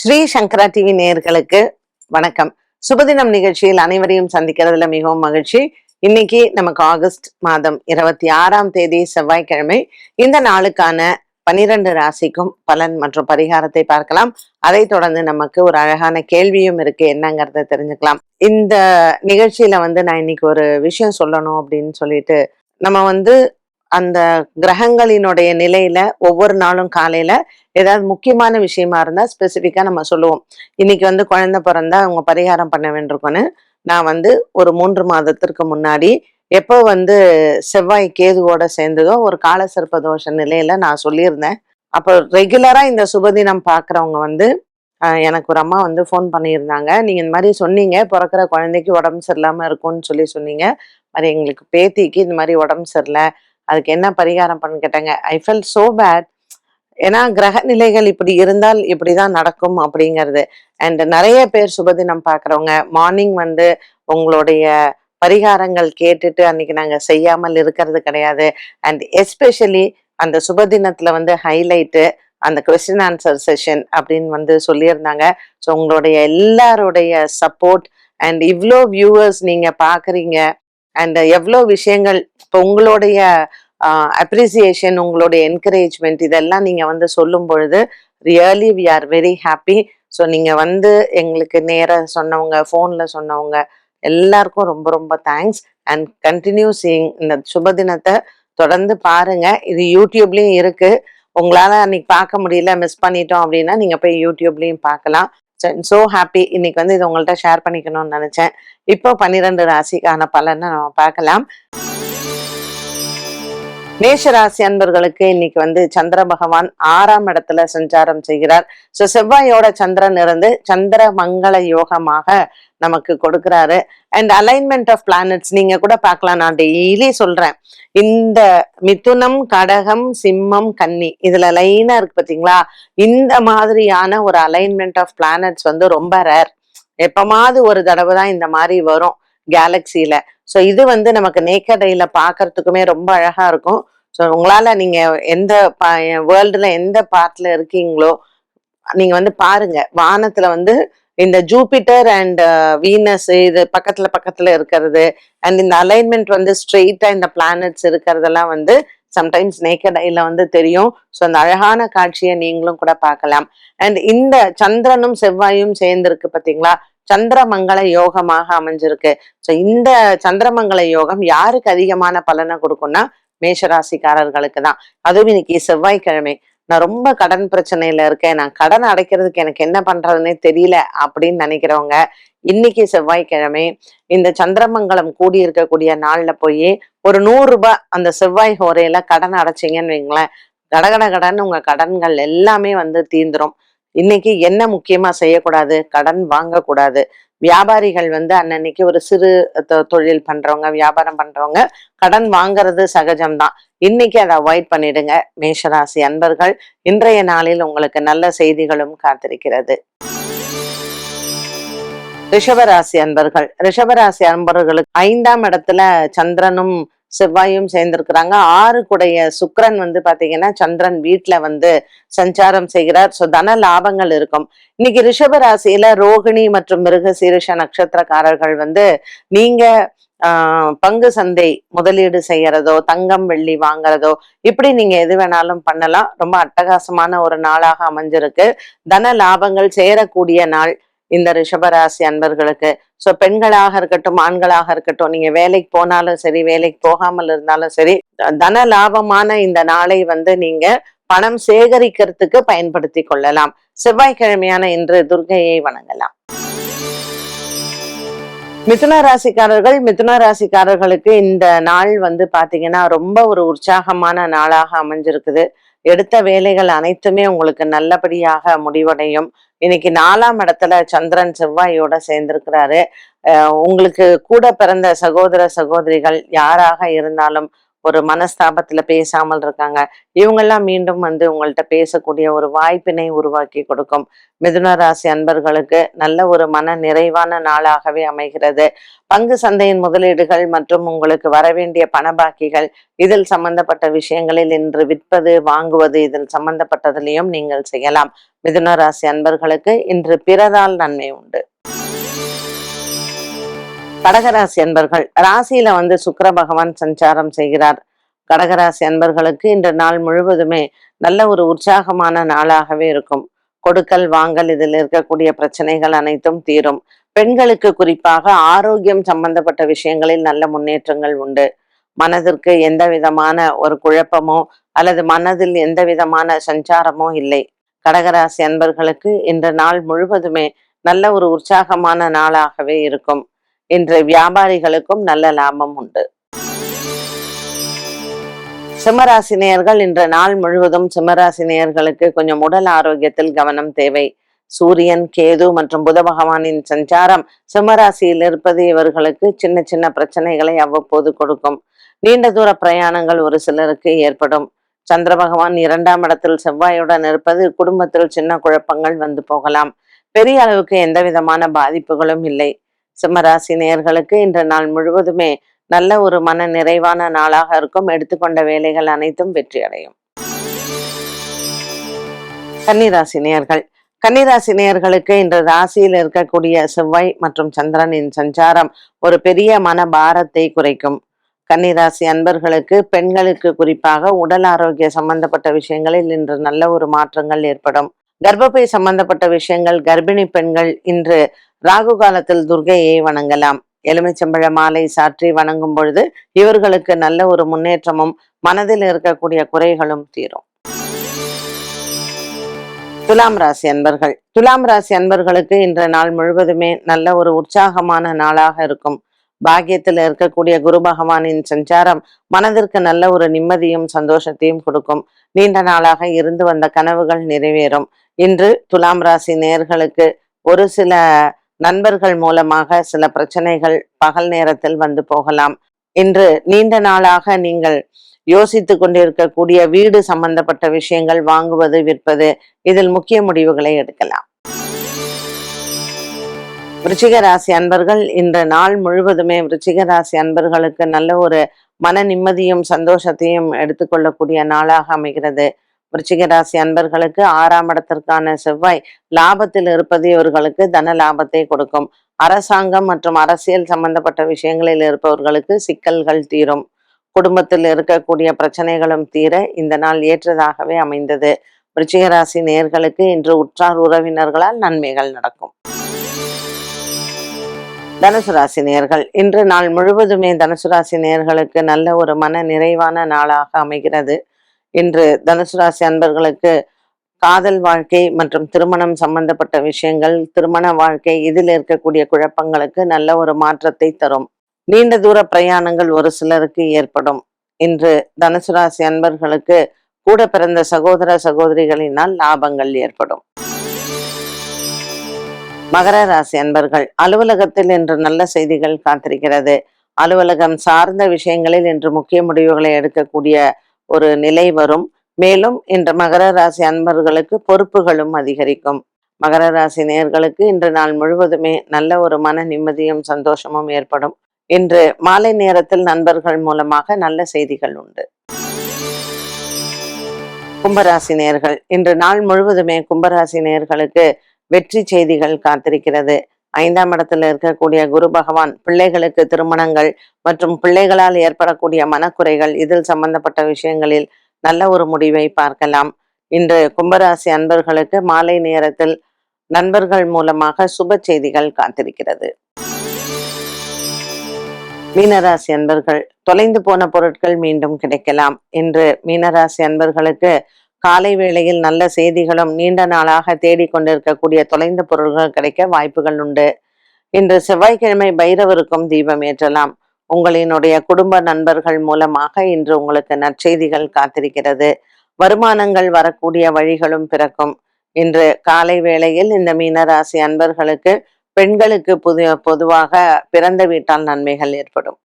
ஸ்ரீ சங்கரா TV நேயர்களுக்கு வணக்கம். சுபதினம் நிகழ்ச்சியில் அனைவரையும் சந்திக்கிறதுல மிகவும் மகிழ்ச்சி. இன்னைக்கு நமக்கு ஆகஸ்ட் மாதம் இருபத்தி ஆறாம் தேதி செவ்வாய்க்கிழமை. இந்த நாளுக்கான பனிரெண்டு ராசிக்கும் பலன் மற்றும் பரிகாரத்தை பார்க்கலாம். அதை தொடர்ந்து நமக்கு ஒரு அழகான கேள்வியும் இருக்கு. என்னங்கிறத தெரிஞ்சுக்கலாம். இந்த நிகழ்ச்சியில வந்து நான் இன்னைக்கு ஒரு விஷயம் சொல்லணும் அப்படின்னு சொல்லிட்டு நம்ம வந்து அந்த கிரகங்களினுடைய நிலையில ஒவ்வொரு நாளும் காலையில ஏதாவது முக்கியமான விஷயமா இருந்தா ஸ்பெசிஃபிக்கா நம்ம சொல்லுவோம். இன்னைக்கு வந்து குழந்தை பிறந்தா அவங்க பரிகாரம் பண்ண வேண்டியிருக்கோன்னு நான் வந்து ஒரு மூன்று மாதத்திற்கு முன்னாடி எப்போ வந்து செவ்வாய் கேதுவோட சேர்ந்ததோ ஒரு கால சிற்ப தோஷ நிலையில நான் சொல்லியிருந்தேன். அப்போ ரெகுலரா இந்த சுபதினம் பாக்குறவங்க வந்து எனக்கு ஒரு அம்மா வந்து ஃபோன் பண்ணியிருந்தாங்க. நீங்க இந்த மாதிரி சொன்னீங்க பிறக்கிற குழந்தைக்கு உடம்பு சரியில்லாம இருக்கும்னு சொல்லி சொன்னீங்க. மாதிரி எங்களுக்கு பேத்திக்கு இந்த மாதிரி உடம்பு சரியில்லை. அதுக்கு என்ன பரிகாரம் பண்ணு கேட்டாங்க ஐ ஃபெல் சோ பேட் ஏன்னா கிரக நிலைகள் இப்படி இருந்தால் இப்படிதான் நடக்கும் அப்படிங்கிறது. அண்ட் நிறைய பேர் சுபதினம் பார்க்குறவங்க மார்னிங் வந்து உங்களுடைய பரிகாரங்கள் கேட்டுட்டு அன்னைக்கு நாங்க செய்யாமல் இருக்கிறது கிடையாது. அண்ட் எஸ்பெஷலி அந்த சுபதினத்துல வந்து ஹைலைட்டு அந்த கொஸ்டின் ஆன்சர் செஷன் அப்படின்னு வந்து சொல்லியிருந்தாங்க. ஸோ உங்களுடைய எல்லாருடைய சப்போர்ட் அண்ட் இவ்வளோ வியூவர்ஸ் நீங்க பாக்குறீங்க அண்ட் எவ்வளோ விஷயங்கள் இப்போ உங்களுடைய அப்ரிசியேஷன் உங்களுடைய என்கரேஜ்மெண்ட் இதெல்லாம் நீங்கள் வந்து சொல்லும் பொழுது really we are very happy so நீங்கள் வந்து எங்களுக்கு நேராக சொன்னவங்க ஃபோனில் சொன்னவங்க எல்லாருக்கும் ரொம்ப ரொம்ப தேங்க்ஸ் அண்ட் கண்டினியூ சீயிங் இந்த சுப தினத்தை தொடர்ந்து பாருங்க. இது யூடியூப்லேயும் இருக்குது உங்களால் அன்னைக்கு பார்க்க முடியல மிஸ் பண்ணிட்டோம் அப்படின்னா நீங்கள் போய் யூடியூப்லேயும் பார்க்கலாம். ஸோ ஹாப்பி இன்னைக்கு வந்து இது உங்கள்கிட்ட ஷேர் பண்ணிக்கணும்னு நினைச்சேன். இப்போ பன்னிரெண்டு ராசிக்கான பலனை நம்ம பார்க்கலாம். மேஷராசி அன்பர்களுக்கு இன்னைக்கு வந்து சந்திர பகவான் ஆறாம் இடத்துல சஞ்சாரம் செய்கிறார். ஸோ செவ்வாயோட சந்திரன் இருந்து சந்திர மங்கள யோகமாக நமக்கு கொடுக்குறாரு. அண்ட் அலைன்மெண்ட் ஆஃப் பிளானட்ஸ் நீங்க கூட பார்க்கலாம். நான் டெய்லி சொல்றேன். இந்த மிதுனம் கடகம் சிம்மம் கன்னி இதுல லைனா இருக்கு பாத்தீங்களா? இந்த மாதிரியான ஒரு அலைன்மெண்ட் ஆஃப் பிளானட்ஸ் வந்து ரொம்ப ரேர் எப்பமாவது ஒரு தடவை தான் இந்த மாதிரி வரும் கேலக்சியில ஸோ இது வந்து நமக்கு நேக்கடையில பாக்குறதுக்குமே ரொம்ப அழகா இருக்கும். ஸோ உங்களால நீங்க எந்த வேர்ல்டுல எந்த பார்ட்ல இருக்கீங்களோ நீங்க வந்து பாருங்க. வானத்துல வந்து இந்த ஜூபிட்டர் அண்ட் வீனஸ் இது பக்கத்துல பக்கத்துல இருக்கிறது. அண்ட் இந்த அலைன்மெண்ட் வந்து ஸ்ட்ரெயிட்டா இந்த பிளானட்ஸ் இருக்கிறதெல்லாம் வந்து சம்டைம்ஸ் நேக்கட் ஐல வந்து தெரியும். ஸோ அந்த அழகான காட்சியை நீங்களும் கூட பார்க்கலாம். அண்ட் இந்த சந்திரனும் செவ்வாயும் சேர்ந்திருக்கு பாத்தீங்களா? சந்திரமங்கள யோகமாக அமைஞ்சிருக்கு. ஸோ இந்த சந்திரமங்கள யோகம் யாருக்கு அதிகமான பலனை கொடுக்கும்னா மேஷராசிக்காரர்களுக்கு தான் அதுவும் இன்னைக்கு செவ்வாய்க்கிழமை. நான் ரொம்ப கடன் பிரச்சனையில இருக்கேன். நான் கடன் அடைக்கிறதுக்கு எனக்கு என்ன பண்றதுன்னே தெரியல அப்படின்னு நினைக்கிறவங்க இன்னைக்கு செவ்வாய்க்கிழமை இந்த சந்திரமங்கலம் கூடி இருக்கக்கூடிய நாள்ல போய் ஒரு நூறு ரூபாய் அந்த செவ்வாய் ஹோரையில கடன் அடைச்சிங்கன்னு வைங்களேன். கடகட கடன் உங்க கடன்கள் எல்லாமே வந்து தீந்துரும். இன்னைக்கு என்ன முக்கியமா செய்யக்கூடாது? கடன் வாங்கக்கூடாது. வியாபாரிகள் வந்து அன்னன்னைக்கு ஒரு சிறு தொழில் பண்றவங்க வியாபாரம் பண்றவங்க கடன் வாங்குறது சகஜம்தான். இன்னைக்கு அதை அவாய்ட் பண்ணிடுங்க. மேஷராசி அன்பர்கள் இன்றைய நாளில் உங்களுக்கு நல்ல செய்திகளும் காத்திருக்கிறது. ரிஷபராசி அன்பர்கள் ரிஷபராசி அன்பர்களுக்கு ஐந்தாம் இடத்துல சந்திரனும் செவ்வாயும் சேர்ந்திருக்கிறாங்க. ஆறு குடைய சுக்கரன் வந்து பாத்தீங்கன்னா சந்திரன் வீட்டுல வந்து சஞ்சாரம் செய்கிறார். சோ தன லாபங்கள் இருக்கும். இன்னைக்கு ரிஷபராசியில ரோகிணி மற்றும் மிருகசீரிஷ நட்சத்திரக்காரர்கள் வந்து நீங்க ஆஹ் பங்கு சந்தை முதலீடு செய்யறதோ தங்கம் வெள்ளி வாங்குறதோ இப்படி நீங்க எது வேணாலும் பண்ணலாம். ரொம்ப அட்டகாசமான ஒரு நாளாக அமைஞ்சிருக்கு. தன லாபங்கள் சேரக்கூடிய நாள். இந்த ரிஷபராசி அன்பர்களுக்கு. சோ பெண்களாக இருக்கட்டும் ஆண்களாக இருக்கட்டும் நீங்க வேலைக்கு போனாலும் சரி வேலைக்கு போகாமல் இருந்தாலும் சரி தன லாபமான இந்த நாளை வந்து நீங்க பணம் சேகரிக்கிறதுக்கு பயன்படுத்தி கொள்ளலாம். செவ்வாய்க்கிழமையான இன்று துர்கையை வணங்கலாம். மிதுன ராசிக்காரர்கள் மிதுன ராசிக்காரர்களுக்கு இந்த நாள் வந்து பாத்தீங்கன்னா ரொம்ப ஒரு உற்சாகமான நாளாக அமைஞ்சிருக்குது. எடுத்த வேலைகள் அனைத்துமே உங்களுக்கு நல்லபடியாக முடிவடையும். இன்னைக்கு நாலாம் இடத்துல சந்திரன் செவ்வாயோட சேர்ந்திருக்கிறாரு. உங்களுக்கு கூட பிறந்த சகோதர சகோதரிகள் யாராக இருந்தாலும் ஒரு மனஸ்தாபத்துல பேசாமல் இருக்காங்க. இவங்கெல்லாம் மீண்டும் வந்து உங்கள்கிட்ட பேசக்கூடிய ஒரு வாய்ப்பினை உருவாக்கி கொடுக்கும். மிதுன ராசி அன்பர்களுக்கு நல்ல ஒரு மன நிறைவான நாளாகவே அமைகிறது. பங்கு சந்தையின் முதலீடுகள் மற்றும் உங்களுக்கு வரவேண்டிய பணபாக்கிகள் இதில் சம்பந்தப்பட்ட விஷயங்களில் இன்று விற்பது வாங்குவது இதில் சம்பந்தப்பட்டதிலையும் நீங்கள் செய்யலாம். மிதுன ராசி அன்பர்களுக்கு இன்று பிறரால் நன்மை உண்டு. கடகராசி அன்பர்கள் ராசியில வந்து சுக்கர பகவான் சஞ்சாரம் செய்கிறார். கடகராசி அன்பர்களுக்கு இன்று நாள் முழுவதுமே நல்ல ஒரு உற்சாகமான நாளாகவே இருக்கும். கொடுக்கல் வாங்கல் இதில் இருக்கக்கூடிய பிரச்சனைகள் அனைத்தும் தீரும். பெண்களுக்கு குறிப்பாக ஆரோக்கியம் சம்பந்தப்பட்ட விஷயங்களில் நல்ல முன்னேற்றங்கள் உண்டு. மனதிற்கு எந்த விதமான ஒரு குழப்பமோ அல்லது மனதில் எந்த விதமான சஞ்சாரமோ இல்லை. கடகராசி அன்பர்களுக்கு இன்று நாள் முழுவதுமே நல்ல ஒரு உற்சாகமான நாளாகவே இருக்கும். இன்று வியாபாரிகளுக்கும் நல்ல லாபம் உண்டு. சிம்மராசினியர்கள் இன்று நாள் முழுவதும் சிம்மராசினியர்களுக்கு கொஞ்சம் உடல் ஆரோக்கியத்தில் கவனம் தேவை. சூரியன் கேது மற்றும் புத பகவானின் சஞ்சாரம் சிம்மராசியில் இருப்பது இவர்களுக்கு சின்ன சின்ன பிரச்சனைகளை அவ்வப்போது கொடுக்கும். நீண்ட தூர பிரயாணங்கள் ஒரு சிலருக்கு ஏற்படும். சந்திர பகவான் இரண்டாம் இடத்தில் செவ்வாயுடன் இருப்பது குடும்பத்தில் சின்ன குழப்பங்கள் வந்து போகலாம். பெரிய அளவுக்கு எந்த விதமான பாதிப்புகளும் இல்லை. சிம்மராசி நேர்களுக்கு இன்று நாள் முழுவதுமே நல்ல ஒரு மன நிறைவான நாளாக இருக்கும். எடுத்துக்கொண்ட வேலைகள் அனைத்தும் வெற்றி அடையும். கன்னிராசி நேர்கள் கன்னிராசி நேயர்களுக்கு இன்று ராசியில் இருக்கக்கூடிய செவ்வாய் மற்றும் சந்திரனின் சஞ்சாரம் ஒரு பெரிய மன பாரத்தை குறைக்கும். கன்னிராசி அன்பர்களுக்கு பெண்களுக்கு குறிப்பாக உடல் ஆரோக்கிய சம்பந்தப்பட்ட விஷயங்களில் இன்று நல்ல ஒரு மாற்றங்கள் ஏற்படும். கர்ப்பப்பை சம்பந்தப்பட்ட விஷயங்கள் கர்ப்பிணி பெண்கள் இன்று ராகு காலத்தில் துர்கையை வணங்கலாம். எலுமிச்சம்பழ மாலை சாற்றி வணங்கும் பொழுது இவர்களுக்கு நல்ல ஒரு முன்னேற்றமும் மனதில் இருக்கக்கூடிய குறைகளும் தீரும். துலாம் ராசி அன்பர்கள். துலாம் ராசி அன்பர்களுக்கு இன்ற நாள் முழுவதுமே நல்ல ஒரு உற்சாகமான நாளாக இருக்கும். பாக்கியத்தில் இருக்கக்கூடிய குரு பகவானின் சஞ்சாரம் மனதிற்கு நல்ல ஒரு நிம்மதியும் சந்தோஷத்தையும் கொடுக்கும். நீண்ட நாளாக இருந்து வந்த கனவுகள் நிறைவேறும். இன்று துலாம் ராசி நேர்களுக்கு ஒரு சில நண்பர்கள் மூலமாக சில பிரச்சனைகள் பகல் நேரத்தில் வந்து போகலாம். இன்று நீண்ட நாளாக நீங்கள் யோசித்து கொண்டிருக்கக்கூடிய வீடு சம்பந்தப்பட்ட விஷயங்கள் வாங்குவது விற்பது இதில் முக்கிய முடிவுகளை எடுக்கலாம். விருச்சிக ராசி அன்பர்கள் இன்று நாள் முழுவதுமே விருச்சிக ராசி அன்பர்களுக்கு நல்ல ஒரு மன நிம்மதியும் சந்தோஷத்தையும் எடுத்துக்கொள்ளக்கூடிய நாளாக அமைகிறது. விருச்சிக ராசி அன்பர்களுக்கு ஆறாம் இடத்திற்கான செவ்வாய் லாபத்தில் இருப்பது இவர்களுக்கு தன லாபத்தை கொடுக்கும். அரசாங்கம் மற்றும் அரசியல் சம்பந்தப்பட்ட விஷயங்களில் இருப்பவர்களுக்கு சிக்கல்கள் தீரும். குடும்பத்தில் இருக்கக்கூடிய பிரச்சனைகளும் தீர இந்த நாள் ஏற்றதாகவே அமைந்தது. விருச்சிக ராசி நேர்களுக்கு இன்று உற்றார் உறவினர்களால் நன்மைகள் நடக்கும். தனுசு ராசி நேர்கள் இன்று நாள் முழுவதுமே தனுசு ராசி நேர்களுக்கு நல்ல ஒரு மன நிறைவான நாளாக அமைகிறது. இன்று தனுசு ராசி அன்பர்களுக்கு காதல் வாழ்க்கை மற்றும் திருமணம் சம்பந்தப்பட்ட விஷயங்கள் திருமண வாழ்க்கை இதில் இருக்கக்கூடிய குழப்பங்களுக்கு நல்ல ஒரு மாற்றத்தை தரும். நீண்ட தூர பிரயாணங்கள் ஒரு சிலருக்கு ஏற்படும். இன்று தனுசு ராசி அன்பர்களுக்கு கூட பிறந்த சகோதர சகோதரிகளினால் லாபங்கள் ஏற்படும். மகர ராசி அன்பர்கள் அலுவலகத்தில் இன்று நல்ல செய்திகள் காத்திருக்கிறது. அலுவலகம் சார்ந்த விஷயங்களில் இன்று முக்கிய முடிவுகளை எடுக்கக்கூடிய ஒரு நிலை வரும். மேலும் இன்று மகர ராசி அன்பர்களுக்கு பொறுப்புகளும் அதிகரிக்கும். மகர ராசி நேர்களுக்கு இன்று நாள் முழுவதுமே நல்ல ஒரு மன நிம்மதியும் சந்தோஷமும் ஏற்படும். இன்று மாலை நேரத்தில் நண்பர்கள் மூலமாக நல்ல செய்திகள் உண்டு. கும்பராசி நேர்கள் இன்று நாள் முழுவதுமே கும்பராசி நேர்களுக்கு வெற்றி செய்திகள் காத்திருக்கிறது. ஐந்தாம் இடத்துல இருக்கக்கூடிய குரு பகவான் பிள்ளைகளுக்கு திருமணங்கள் மற்றும் பிள்ளைகளால் ஏற்படக்கூடிய மனக்குறைகள் இதில் சம்பந்தப்பட்ட விஷயங்களில் நல்ல ஒரு முடிவை பார்க்கலாம். இன்று கும்பராசி அன்பர்களுக்கு மாலை நேரத்தில் நண்பர்கள் மூலமாக சுப செய்திகள் காத்திருக்கிறது. மீனராசி அன்பர்கள் தொலைந்து போன பொருட்கள் மீண்டும் கிடைக்கலாம். இன்று மீனராசி அன்பர்களுக்கு காலை வேளையில் நல்ல செய்திகளும் நீண்ட நாளாக தேடிக்கொண்டிருக்கக்கூடிய தொலைந்த பொருள்கள் கிடைக்க வாய்ப்புகள் உண்டு. இன்று செவ்வாய்க்கிழமை பைரவருக்கும் தீபம் ஏற்றலாம். உங்களினுடைய குடும்ப நண்பர்கள் மூலமாக இன்று உங்களுக்கு நற்செய்திகள் காத்திருக்கிறது. வருமானங்கள் வரக்கூடிய வழிகளும் பிறக்கும். இன்று காலை வேளையில் இந்த மீனராசி அன்பர்களுக்கு பெண்களுக்கு புது பொதுவாக பிறந்த வீட்டால் நன்மைகள் ஏற்படும்.